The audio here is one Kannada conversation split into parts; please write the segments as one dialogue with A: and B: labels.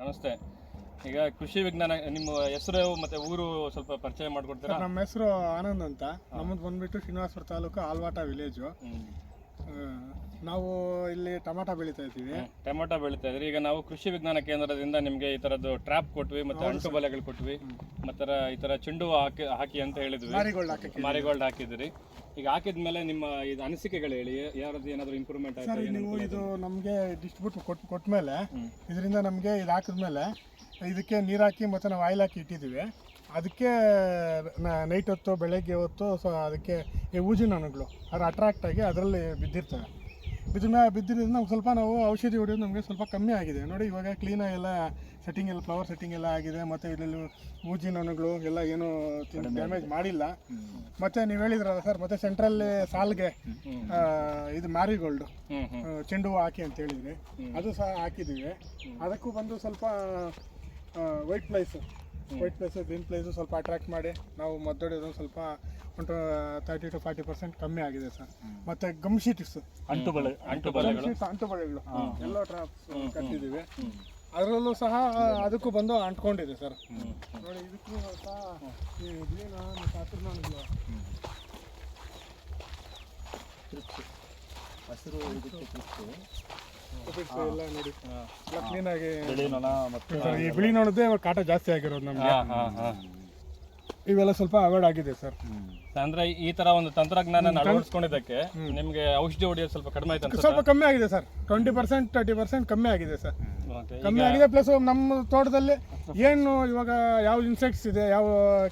A: ನಮಸ್ತೆ. ಈಗ ಕೃಷಿ ವಿಜ್ಞಾನ ನಿಮ್ಮ ಹೆಸರು ಮತ್ತೆ ಊರು ಸ್ವಲ್ಪ ಪರಿಚಯ ಮಾಡ್ಕೊಡ್ತೀರಾ?
B: ನಮ್ಮ ಹೆಸರು ಆನಂದ್ ಅಂತ. ನಮ್ಮದು ಬಂದ್ಬಿಟ್ಟು ಶ್ರೀನಿವಾಸಪುರ ತಾಲೂಕು ಆಲ್ವಾಟ ವಿಲೇಜು. ನಾವು ಇಲ್ಲಿ ಟೊಮಾಟೊ ಬೆಳೀತಾ ಇದ್ದೀವಿ.
A: ಟೊಮೆಟೊ ಬೆಳೀತಾ ಇದ್ರಿ ಈಗ ನಾವು ಕೃಷಿ ವಿಜ್ಞಾನ ಕೇಂದ್ರದಿಂದ ನಿಮಗೆ ಈ ತರದ್ದು ಟ್ರ್ಯಾಪ್ ಕೊಟ್ವಿ ಮತ್ತೆ ಅಂಟು ಬಲೆಗಳು ಕೊಟ್ವಿ ಮತ್ತೆ ಈ ತರ ಚೆಂಡು ಹೂವು ಹಾಕಿ ಹಾಕಿ ಅಂತ ಹೇಳಿದ್ವಿ.
B: ಮಾರಿಗೋಲ್ಡ್
A: ಹಾಕಿದ್ರಿ ಈಗ ಹಾಕಿದ್ಮೇಲೆ ನಿಮ್ಮ ಇದು ಅನಿಸಿಕೆಗಳು ಹೇಳಿ ಯಾರದ್ದು ಏನಾದ್ರು ಇಂಪ್ರೂವ್ಮೆಂಟ್ ಆಗಿದೆ
B: ಸರ್ ನೀವು ಇದು ನಮಗೆ ಡಿಸ್ಟ್ರಿಬ್ಯೂಟ್ ಕೊಟ್ಟು ಮೇಲೆ ಇದರಿಂದ ನಮಗೆ ಇದು ಹಾಕಿದ್ಮೇಲೆ ಇದಕ್ಕೆ ನೀರು ಹಾಕಿ ಮತ್ತು ನಾವು ಆಯಿಲ್ ಹಾಕಿ ಇಟ್ಟಿದ್ದೀವಿ. ಅದಕ್ಕೆ ನೈಟ್ ಹೊತ್ತು ಬೆಳಗ್ಗೆ ಹೊತ್ತು ಸೊ ಅದಕ್ಕೆ ಈ ಊಜಿನ ಹಣ್ಣುಗಳು ಅದು ಅಟ್ರಾಕ್ಟ್ ಆಗಿ ಅದರಲ್ಲಿ ಬಿದ್ದಿರ್ತವೆ. ಬಿದ್ದ ಬಿದ್ದಿರೋದ್ರಿಂದ ನಮ್ಗೆ ಸ್ವಲ್ಪ ನಾವು ಔಷಧಿ ಹೊಡೆಯೋದು ನಮಗೆ ಸ್ವಲ್ಪ ಕಮ್ಮಿ ಆಗಿದೆ. ನೋಡಿ ಇವಾಗ ಕ್ಲೀನಾಗಿ ಎಲ್ಲ ಸೆಟ್ಟಿಂಗ್ ಎಲ್ಲ ಫ್ಲವರ್ ಸೆಟ್ಟಿಂಗ್ ಎಲ್ಲ ಆಗಿದೆ. ಮತ್ತು ಇದರಲ್ಲಿ ಊಜಿ ಹಣ್ಣುಗಳು ಎಲ್ಲ ಏನು ಡ್ಯಾಮೇಜ್ ಮಾಡಿಲ್ಲ. ಮತ್ತು ನೀವು ಹೇಳಿದ್ರಲ್ಲ ಸರ್ ಮತ್ತು ಸೆಂಟ್ರಲ್ಲಿ ಸಾಲ್ಗೆ ಇದು ಮ್ಯಾರಿಗೋಲ್ಡು ಚೆಂಡು ಹೂವು ಹಾಕಿ ಅಂತ ಹೇಳಿದ್ರಿ ಅದು ಸಹ ಹಾಕಿದ್ದೀವಿ ಅದಕ್ಕೂ ಬಂದು ಸ್ವಲ್ಪ white place white place green place ಸ್ವಲ್ಪ ಅಟ್ರಾಕ್ಟ್ ಮಾಡಿ ನಾವು ಮದ್ದೊಡೆಯೋದು ಸ್ವಲ್ಪ ಒಂದು ತರ್ಟಿ ಟು ಫಾರ್ಟಿ ಪರ್ಸೆಂಟ್ ಕಮ್ಮಿ ಆಗಿದೆ ಸರ್. ಮತ್ತೆ ಗಮ್ ಶೀಟ್ಸ್
A: ಅಂಟುಬಳೆ ಅಂಟುಬಳೆಗಳು ಅಂಟು ಬಲೆಗಳು
B: ಅಂಟು ಬಳೆಗಳು ಎಲ್ಲ ಟ್ರಾಪ್ಸ್ ಕಟ್ಟಿದ್ದೀವಿ. ಅದರಲ್ಲೂ ಸಹ ಅದಕ್ಕೂ ಬಂದು ಅಂಟ್ಕೊಂಡಿದೆ ಸರ್. ನೋಡಿ ಇದಕ್ಕೂ ಸಹ ಹಸಿರು
C: ಇದಕ್ಕೆ ತೃಪ್ತಿ
B: ಎಲ್ಲ ನೋಡಿ. ಎಲ್ಲ ಕ್ಲೀನಾಗಿ
C: ಬಿಳಿ ನೊಣ ಮತ್ತು
B: ಈ ಬಿಳಿ ನೋಡದೆ ಕಾಟ ಜಾಸ್ತಿ ಆಗಿರೋದು ನಮಗೆ.
A: ಹಾಂ ಹಾಂ ಹಾ.
B: ಇವೆಲ್ಲ ಸ್ವಲ್ಪ ಅವಾಯ್ಡ್ ಆಗಿದೆ ಸರ್.
A: ಅಂದ್ರೆ ಈ ತರ ಒಂದು ತಂತ್ರಜ್ಞಾನ ಅಳವಡಿಸ್ಕೊಂಡಿದ್ದಕ್ಕೆ ನಿಮ್ಗೆ ಔಷಧಿ ಹೊಡೆಯೋದು ಸ್ವಲ್ಪ ಕಡಿಮೆ ಆಯ್ತು
B: ಸ್ವಲ್ಪ ಕಮ್ಮಿ ಆಗಿದೆ sir. Twenty percent thirty percent ಕಮ್ಮಿ ಆಗಿದೆ ಸರ್. ಕಮ್ಮಿ ಆಗಿದೆ ಪ್ಲಸ್ ನಮ್ಮ ತೋಟದಲ್ಲಿ ಏನು ಇವಾಗ ಯಾವ ಇನ್ಸೆಕ್ಟ್ಸ್ ಇದೆ ಯಾವ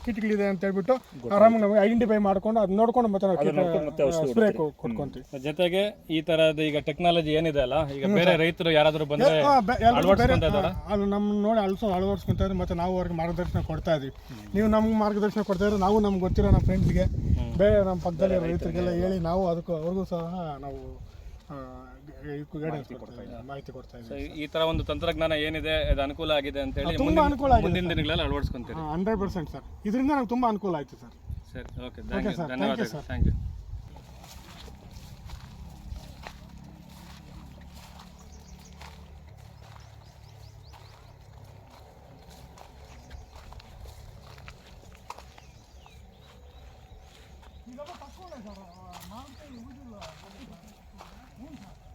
B: ಕೀಟಗಳಿದೆ ಅಂತ ಹೇಳ್ಬಿಟ್ಟು ಆರಾಮಾಗಿ ನಮಗೆ ಐಡೆಂಟಿಫೈ ಮಾಡ್ಕೊಂಡು ಅದು ನೋಡ್ಕೊಂಡು ಮತ್ತೆ ನಾವು ಸ್ಪ್ರೇ ಕೊಟ್ಕೊಂತೀವಿ.
A: ಜೊತೆಗೆ ಈ ತರದ ಈಗ ಟೆಕ್ನಾಲಜಿ ಏನಿದೆ ಅಲ್ಲ ಈಗ ಬೇರೆ ರೈತರು ಯಾರಾದರೂ ಬಂದ್ರೆ?
B: ಅದು ನಮ್ಮ ನೋಡಿ ಅಳಸು ಅಳವಡಿಸ್ಕೊಂತ ಇದ್ದಾರೆ ಮತ್ತೆ ನಾವು ಅವ್ರಿಗೆ ಮಾರ್ಗದರ್ಶನ ಕೊಡ್ತಾ ಇದೀವಿ. ನೀವು ನಮ್ಗೆ ಮಾರ್ಗದರ್ಶನ ಕೊಡ್ತಾ ಇದ್ರೆ ನಾವು ನಮ್ಗೆ ಗೊತ್ತಿರೋ ನಮ್ಮ ಫ್ರೆಂಡ್ಸ್ಗೆ ಬೇರೆ ನಮ್ಮ ಪಕ್ಕದಲ್ಲಿ ರೈತರಿಗೆಲ್ಲ ಹೇಳಿ ನಾವು ಅದಕ್ಕೂ ಅವ್ರಿಗೂ ಸಹ ನಾವು ಗೈಡೆನ್ಸ್ ಕೊಡ್ತಾ ಇದ್ದೀವಿ ಮಾಹಿತಿ ಕೊಡ್ತಾ ಇದ್ದೀನಿ
A: ಈ ತರ ಒಂದು ತಂತ್ರಜ್ಞಾನ ಏನಿದೆ ಅದು ಅನುಕೂಲ ಆಗಿದೆ ಅಂತ ಹೇಳಿ
B: ತುಂಬಾ ಅನುಕೂಲ ಆಗಿದೆ
A: ಮುಂದಿನ ದಿನಗಳಲ್ಲಿ ಅಳವಡಿಸ್ಕೊಂತೀರಿ.
B: Hundred percent sir. ಇದರಿಂದ ನನಗೆ ತುಂಬಾ ಅನುಕೂಲ ಆಯಿತು ಸರ್.
A: ಸರಿ ಓಕೆ
B: ಧನ್ಯವಾದ
A: ಥ್ಯಾಂಕ್ ಯು
B: ಇದೆಲ್ಲ ತಕ್ಕೊಂಡೆ ಸರ್ Yeah.